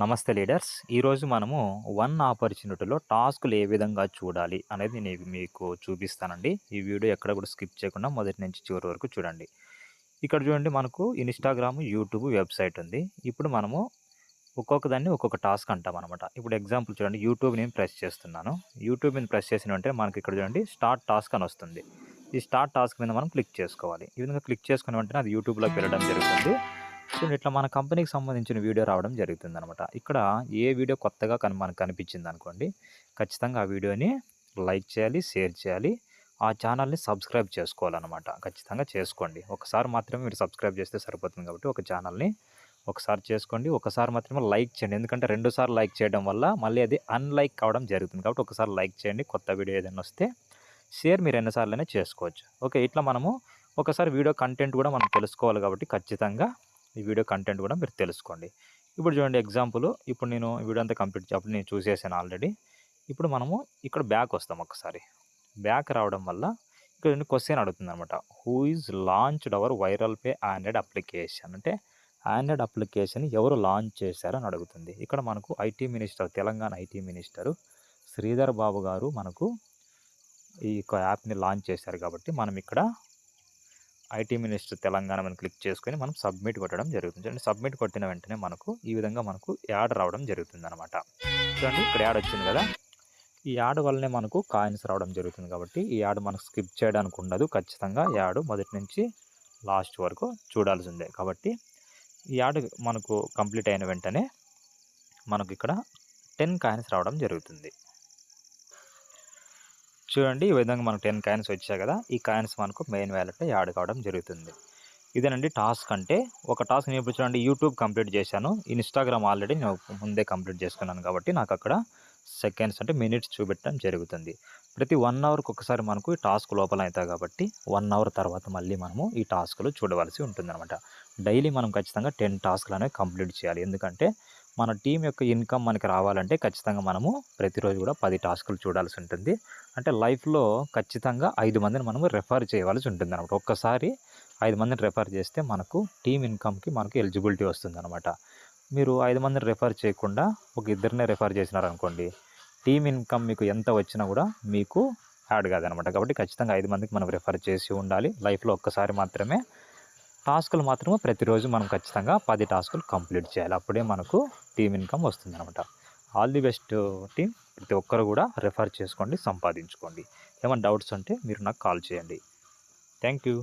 నమస్తే లీడర్స్. ఈరోజు మనము వన్ ఆపర్చునిటీలో టాస్క్లు ఏ విధంగా చూడాలి అనేది నేను మీకు చూపిస్తానండి. ఈ వీడియో ఎక్కడ కూడా స్కిప్ చేయకుండా మొదటి నుంచి చివరి వరకు చూడండి. ఇక్కడ చూడండి మనకు ఇన్స్టాగ్రామ్ యూట్యూబ్ వెబ్సైట్ ఉంది. ఇప్పుడు మనము ఒక్కొక్క దాన్ని ఒక్కొక్క టాస్క్ అంటాం అనమాట ఇప్పుడు ఎగ్జాంపుల్ చూడండి. యూట్యూబ్ నేను ప్రెస్ చేస్తున్నాను. యూట్యూబ్ మీద ప్రెస్ చేసిన అంటే మనకి ఇక్కడ చూడండి స్టార్ట్ టాస్క్ అని వస్తుంది. ఈ స్టార్ట్ టాస్క్ మీద మనం క్లిక్ చేసుకోవాలి. ఈ విధంగా క్లిక్ చేసుకున్న వెంటనే అది యూట్యూబ్లోకి వెళ్ళడం జరుగుతుంది. సో ఇట్లా మన కంపెనీకి సంబంధించిన వీడియో రావడం జరుగుతుంది అనమాట ఇక్కడ ఏ వీడియో కొత్తగా కను మనకు కనిపించింది అనుకోండి ఖచ్చితంగా ఆ వీడియోని లైక్ చేయాలి షేర్ చేయాలి ఆ ఛానల్ని సబ్స్క్రైబ్ చేసుకోవాలన్నమాట. ఖచ్చితంగా చేసుకోండి. ఒకసారి మాత్రమే మీరు సబ్స్క్రైబ్ చేస్తే సరిపోతుంది కాబట్టి ఒక ఛానల్ని ఒకసారి చేసుకోండి. ఒకసారి మాత్రమే లైక్ చేయండి. ఎందుకంటే రెండుసార్లు లైక్ చేయడం వల్ల మళ్ళీ అది అన్లైక్ కావడం జరుగుతుంది కాబట్టి ఒకసారి లైక్ చేయండి. కొత్త వీడియో ఏదైనా వస్తే షేర్ మీరు ఎన్నిసార్లైనా చేసుకోవచ్చు. ఓకే ఇట్లా మనము ఒకసారి వీడియో కంటెంట్ కూడా మనం తెలుసుకోవాలి కాబట్టి ఖచ్చితంగా ఈ వీడియో కంటెంట్ కూడా మీరు తెలుసుకోండి. ఇప్పుడు చూడండి ఎగ్జాంపుల్. ఇప్పుడు నేను వీడియో అంతా కంప్లీట్ అప్పుడు నేను చూసేసాను ఆల్రెడీ. ఇప్పుడు మనము ఇక్కడ బ్యాక్ వస్తాం ఒకసారి. బ్యాక్ రావడం వల్ల ఇక్కడ క్వశ్చన్ అడుగుతుంది అనమాట who is launched our viral pay android application అంటే ఆండ్రాయిడ్ అప్లికేషన్ ఎవరు లాంచ్ చేశారని అడుగుతుంది. ఇక్కడ మనకు IT minister Telangana IT minister Sridhar Babu garu మనకు ఈ యొక్క యాప్ని లాంచ్ చేశారు కాబట్టి మనం ఇక్కడ ఐటీ మినిస్టర్ తెలంగాణ మనం క్లిక్ చేసుకొని మనం సబ్మిట్ కొట్టడం జరుగుతుంది. చూడండి సబ్మిట్ కొట్టిన వెంటనే మనకు ఈ విధంగా మనకు యాడ్ రావడం జరుగుతుంది అనమాట చూడండి ఇక్కడ యాడ్ వచ్చింది కదా. ఈ యాడ్ వల్లనే మనకు కాయిన్స్ రావడం జరుగుతుంది కాబట్టి ఈ యాడ్ మనకు స్కిప్ చేయడానికి ఉండదు. ఖచ్చితంగా యాడ్ మొదటి నుంచి లాస్ట్ వరకు చూడాల్సిందే కాబట్టి ఈ యాడ్ మనకు కంప్లీట్ అయిన వెంటనే మనకు ఇక్కడ టెన్ కాయిన్స్ రావడం జరుగుతుంది. చూడండి ఈ విధంగా మనకు టెన్ కాయిన్స్ వచ్చాయి కదా ఈ కాయిన్స్ మనకు మెయిన్ వ్యాలెట్లో యాడ్ కావడం జరుగుతుంది. ఇదేనండి టాస్క్ అంటే ఒక టాస్క్ నేను ఇప్పుడు చూడండి యూట్యూబ్ కంప్లీట్ చేశాను ఇన్స్టాగ్రామ్ ఆల్రెడీ నేను ముందే కంప్లీట్ చేసుకున్నాను కాబట్టి నాకు అక్కడ సెకండ్స్ అంటే మినిట్స్ చూపెట్టడం జరుగుతుంది. ప్రతి వన్ అవర్కి ఒకసారి మనకు ఈ టాస్క్ లోపల అవుతాయి కాబట్టి వన్ అవర్ తర్వాత మళ్ళీ మనము ఈ టాస్క్లు చూడవలసి ఉంటుందన్నమాట. డైలీ మనం ఖచ్చితంగా టెన్ టాస్క్లు అనేవి కంప్లీట్ చేయాలి. ఎందుకంటే మన టీం యొక్క ఇన్కమ్ మనకి రావాలంటే ఖచ్చితంగా మనము ప్రతిరోజు కూడా పది టాస్కులు చూడాల్సి ఉంటుంది. అంటే లైఫ్లో ఖచ్చితంగా ఐదు మందిని మనము రెఫర్ చేయవలసి ఉంటుంది అనమాట ఒక్కసారి ఐదు మందిని రెఫర్ చేస్తే మనకు టీం ఇన్కమ్కి మనకు ఎలిజిబిలిటీ వస్తుంది అనమాట మీరు ఐదు మందిని రెఫర్ చేయకుండా ఒక ఇద్దరినే రెఫర్ చేసినారనుకోండి టీం ఇన్కమ్ మీకు ఎంత వచ్చినా కూడా మీకు యాడ్ కాదనమాట కాబట్టి ఖచ్చితంగా ఐదు మందికి మనం రెఫర్ చేసి ఉండాలి. లైఫ్లో ఒక్కసారి మాత్రమే టాస్కులు మాత్రమే ప్రతిరోజు మనం ఖచ్చితంగా పది టాస్కులు కంప్లీట్ చేయాలి. అప్పుడే మనకు టీం ఇన్కమ్ వస్తుంది అనమాట ఆల్ ది బెస్ట్ టీం ప్రతి ఒక్కరు కూడా రెఫర్ చేసుకోండి సంపాదించుకోండి. ఏమైనా డౌట్స్ ఉంటే మీరు నాకు కాల్ చేయండి. Thank you.